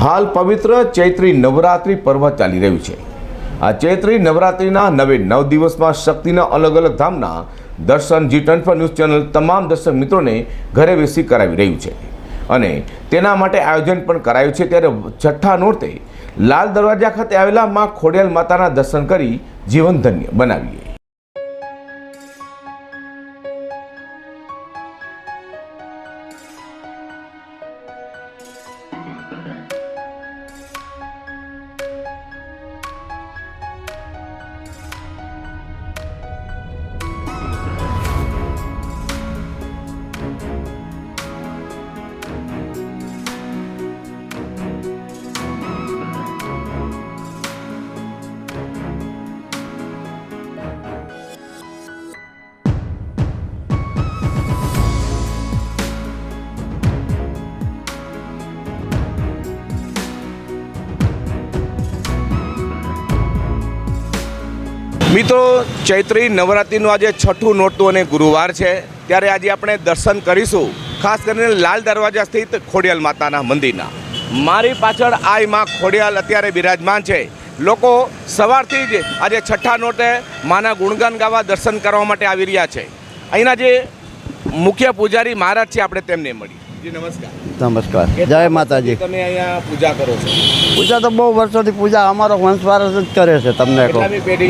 હાલ પવિત્ર ચૈત્રી નવરાત્રિ પર્વ ચાલી રહ્યું છે. આ ચૈત્રી નવરાત્રિના નવે નવ દિવસમાં શક્તિના અલગ અલગ ધામના દર્શન જી ટ્વેન્ટી ન્યૂઝ ચેનલ તમામ દર્શક મિત્રોને ઘરે બેસી કરાવી રહ્યું છે. અને તેના માટે આયોજન પણ કરાયું છે ત્યારે છઠ્ઠા નોરતે લાલ દરવાજા ખાતે આવેલા માં ખોડિયાલ માતાના દર્શન કરી જીવન ધન્ય બનાવીએ. મિત્રો, ચૈત્રી નવરાત્રિનું આજે છઠ્ઠું નોરતું અને ગુરુવાર છે. ત્યારે આજે આપણે દર્શન કરીશું. ખાસ કરીને લાલ દરવાજા સ્થિત ખોડિયાલ માતાના મંદિરના. મારી પાછળ આ માં ખોડિયાલ અત્યારે બિરાજમાન છે. લોકો સવારથી જ આજે છઠ્ઠા નોટે માના ગુણગાન ગાવા દર્શન કરવા માટે આવી રહ્યા છે. અહીંના જે મુખ્ય પૂજારી મહારાજ છે, આપણે તેમને મળી જી નમસ્કાર. જય માતાજી. તમે અહીંયા પૂજા કરો છો? પૂજા તો બહુ વર્ષોથી પૂજા અમારો વંશવારસ જ કરે છે તમને?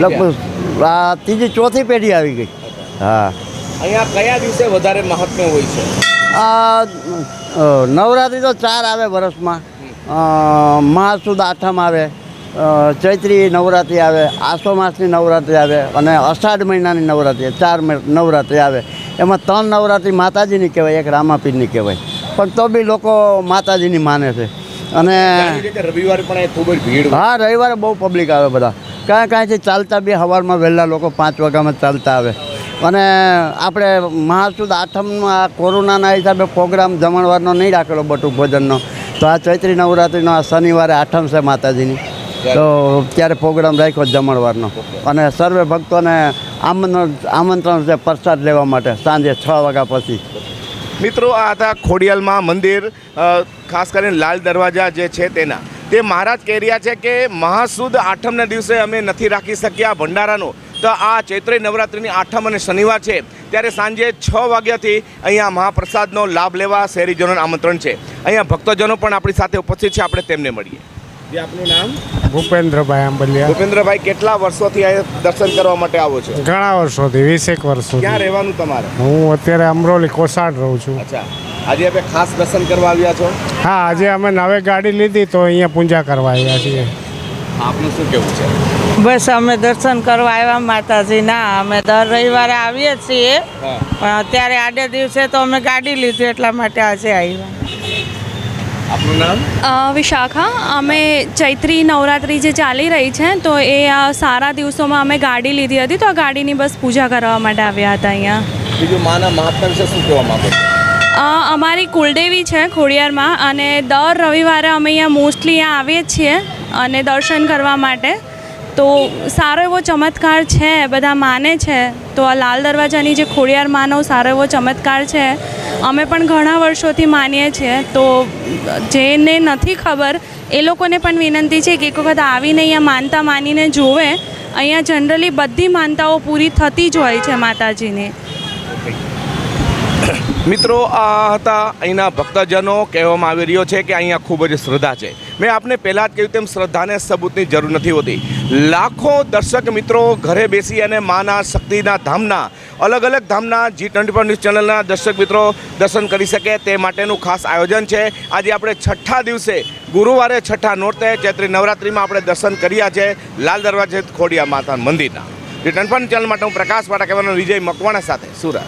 લગભગ આ ત્રીજી ચોથી પેઢી આવી ગઈ. હા. અહીંયા કયા દિવસે વધારે મહાત્મ્ય હોય છે? આ નવરાત્રિ તો ચાર આવે વર્ષમાં મહાસુદ આઠમ આવે. ચૈત્રી નવરાત્રિ આવે આસો માસની નવરાત્રિ આવે અને અષાઢ મહિનાની નવરાત્રિ ચાર નવરાત્રી નવરાત્રિ આવે. એમાં ત્રણ નવરાત્રિ માતાજીની કહેવાય એક રામાપીરની કહેવાય. પણ તો બી લોકો માતાજીની માને છે. અને રવિવારે પણ ખૂબ જ ભીડ હા રવિવારે બહુ પબ્લિક આવે બધા. કાંઈ કાંઈથી ચાલતા બી સવારમાં વહેલા લોકો પાંચ વાગ્યામાં ચાલતા આવે. અને આપણે મહાસુદ આઠમમાં આ કોરોનાના હિસાબે પ્રોગ્રામ જમણવારનો નહીં રાખેલો બટુક ભોજનનો. તો આ ચૈત્રી નવરાત્રિનો આ શનિવારે આઠમ છે માતાજીની. તો ત્યારે પ્રોગ્રામ રાખ્યો જમણવારનો. અને સર્વે ભક્તોને આમંત્રણ આમંત્રણ છે પ્રસાદ લેવા માટે સાંજે છ વાગ્યા પછી. મિત્રો, આ હતા ખોડિયાલમાં મંદિર ખાસ કરીને લાલ દરવાજા જે છે તેના. તે મહારાજ કહી રહ્યા છે કે મહાસુદ આઠમના દિવસે અમે નથી રાખી શક્યા ભંડારાનો. તો આ ચૈત્રી નવરાત્રિની આઠમ અને શનિવાર છે. ત્યારે સાંજે છ વાગ્યાથી અહીંયા મહાપ્રસાદનો લાભ લેવા શહેરીજનોને આમંત્રણ છે. અહીંયા ભક્તજનો પણ આપણી સાથે ઉપસ્થિત છે. આપણે તેમને મળીએ. જે આપનું નામ? ભૂપેન્દ્રભાઈ આંબલિયા. ભૂપેન્દ્રભાઈ કેટલા વર્ષોથી અહીંયા દર્શન કરવા માટે આવો છો? ઘણા વર્ષોથી વીસેક ક્યાં રહેવાનું તમારે? હું અત્યારે અમરોલી કોસાડ રહું છું. અચ્છા. આજે આપણે ખાસ દર્શન કરવા આવ્યા છો? હા આજે અમે નવે ગાડી લીધી તો અહીંયા પૂજા કરવા આવ્યા છીએ. આપનું શું કેવું છે? બસ અમે દર્શન કરવા આવ્યા માતાજીના અમે દર રવિવારે આવીએ છીએ. પણ અત્યારે આડે દિવસે તો અમે ગાડી લીધી એટલા માટે આજે આવ્યા. આપનું નામ? વિશાખા. અમે ચૈત્રી નવરાત્રિ જે ચાલી રહી છે તો એ આ સારા દિવસોમાં અમે ગાડી લીધી હતી તો આ ગાડીની બસ પૂજા કરવા માટે આવ્યા હતા અહીંયા. બીજું માના મહાત્મા વિશે શું કહેવા માંગો અમારી કુલદેવી છે ખોડિયારમાં અને દર રવિવારે અમે અહીંયા મોસ્ટલી અહીંયા આવીએ છીએ અને દર્શન કરવા માટે. તો સારો એવો ચમત્કાર છે બધા માને છે. તો આ લાલ દરવાજાની જે ખોડિયાર માનો સારો એવો ચમત્કાર છે. અમે પણ ઘણા વર્ષોથી માનીએ છીએ, તો જેને નથી ખબર, એ લોકોને પણ વિનંતી છે કે એક વખત આવીને અહીંયા માનતા માનીને જોવે અહીંયા જનરલી બધી માનતાઓ પૂરી થતી જ હોય છે માતાજીની. મિત્રો, આ હતા અહીંના ભક્તજનો. કહેવામાં આવી રહ્યો છે કે અહીંયા ખૂબ જ શ્રદ્ધા છે. મેં આપને પહેલાં જ કહ્યું તેમ શ્રદ્ધાને સબૂતની જરૂર નથી હોતી. લાખો દર્શક મિત્રો ઘરે બેસી અને માના શક્તિના ધામના, અલગ અલગ ધામના જી ટ્વેન્ટી ફોર ન્યૂઝ ચેનલના દર્શક મિત્રો દર્શન કરી શકે તે માટેનું ખાસ આયોજન છે. આજે આપણે છઠ્ઠા દિવસે, ગુરુવારે છઠ્ઠા નોરતે ચૈત્રી નવરાત્રિમાં આપણે દર્શન કર્યા છે લાલ દરવાજે ખોડિયા માતા મંદિરના. જી ટ્વેન્ટી ફોર ચેનલ માટે હું પ્રકાશ વાળા કહેવાનો વિજય મકવાણા સાથે. સુરત.